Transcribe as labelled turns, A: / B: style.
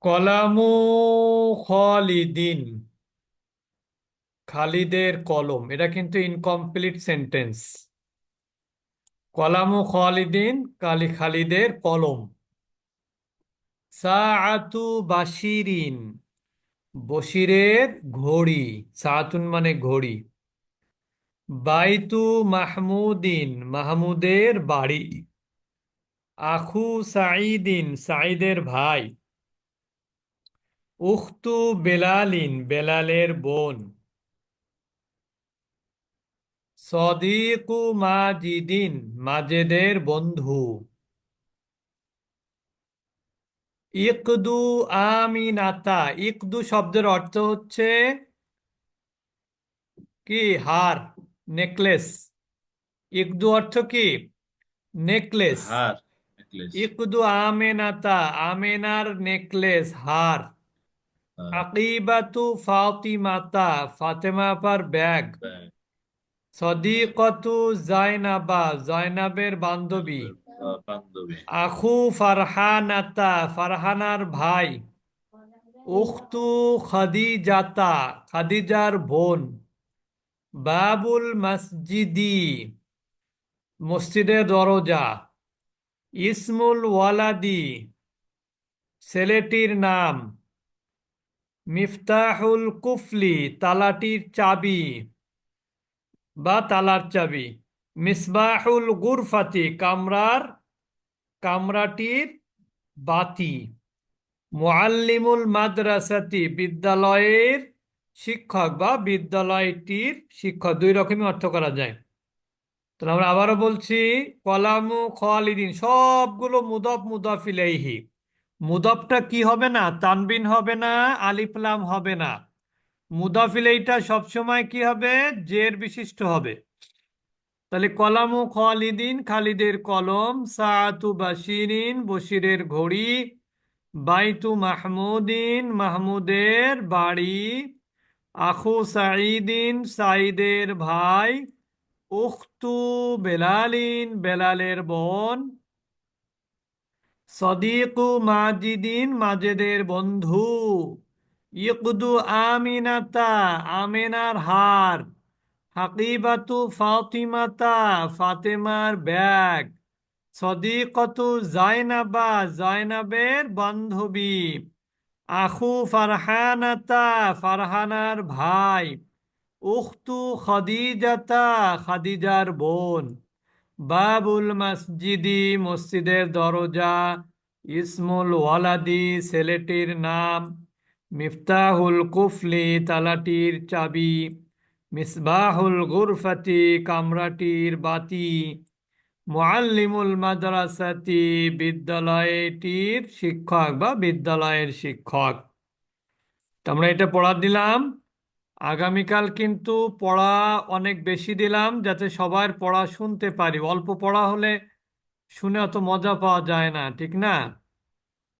A: কলামু খালিদিন। খালিদের কলম, এটা কিন্তু ইনকমপ্লিট সেন্টেন্স কলামু খালিদিন কালি খালিদের কলম। সাআতু বাশিরিন, বশিরের ঘড়ি, সাআতুন মানে ঘড়ি। বাইতু মাহমুদিন, মাহমুদের বাড়ি। আখু সাঈদিন, সাঈদের ভাই। উখতু বেলালিন বেলালের বোন। সদিকু মাজিদিন মাজেদের বন্ধু। ইকদু আমিনাতা ইকদু শব্দের অর্থ হচ্ছে কি? হার নেকলেস। ইকদু অর্থ কি? নেকলেস।
B: হার নেকলেস।
A: ইকদু আমেনাতা আমেনার নেকলেস হার। আকিবাতু ফাতিমাতা ফাতেমা পার ব্যাগ। সদিকতু জাইনাবা জয়নাবের বান্ধবী। আখু ফারহানাতা ফারহানার ভাই। উখতু খাদিজাতা খাদিজার বোন। বাবুল মসজিদি মসজিদের দরজা। ইসমুল ওয়ালাদি ছেলেটির নাম। মিফতাহুল কুফলি, তালাটির চাবি বা তালার চাবি। মিসবাহুল গুরফাতি, কামরার, কামরাটির বাতি। মুআল্লিমুল মাদ্রাসাতি, বিদ্যালয়ের শিক্ষক বা বিদ্যালয়টির শিক্ষক। দুই রকমই অর্থ করা যায়। তাহলে আমরা আবারও বলছি, কলামু খোয়ালিদিন, সবগুলো মুদফ মুদফ ইলাইহি মুদফটা কি হবে না? তানবিন হবে না আলিফলাম হবে না। মুদফ ইলাইটা সবসময় কি হবে? জের বিশিষ্ট হবে। তাহলে কলামু খালিদিন, খালিদের কলম সাআতু বাশিরিন, বশিরের ঘড়ি, বাইতু মাহমুদিন, মাহমুদের বাড়ি, আখু সাঈদিন, সাঈদের ভাই, উখতু বেলালিন, বেলালের বোন সদিকু মাজিদিন মাজেদের বন্ধু। ইকদু আমিনাতা, আমেনার হার। হাকিবাতু ফাতিমাতা, ফাতেমার ব্যাগ। সদিকতু জাইনাবা, জাইনাবের বান্ধবী। আখু ফারহানাতা, ফারহানার ভাই। উখতু খাদিজাতা, খাদিজার বোন। বাবুল মসজিদি, মসজিদের দরজা, ইসমুল ওয়ালাদি, ছেলেটির নাম, মিফতাহুল কুফলি, তালাটির চাবি, মিসবাহুল গুরফাতি, কামরাটির বাতি, মুআল্লিমুল মাদ্রাসাতি, বিদ্যালয়টির শিক্ষক বা বিদ্যালয়ের শিক্ষক। আমরা এটা পড়া দিলাম। আগামীকাল কিন্তু পড়া অনেক বেশি দিলাম যাতে সবার পড়া শুনতে পারি। অল্প পড়া হলে শুনে অত মজা পাওয়া যায় না, ঠিক না?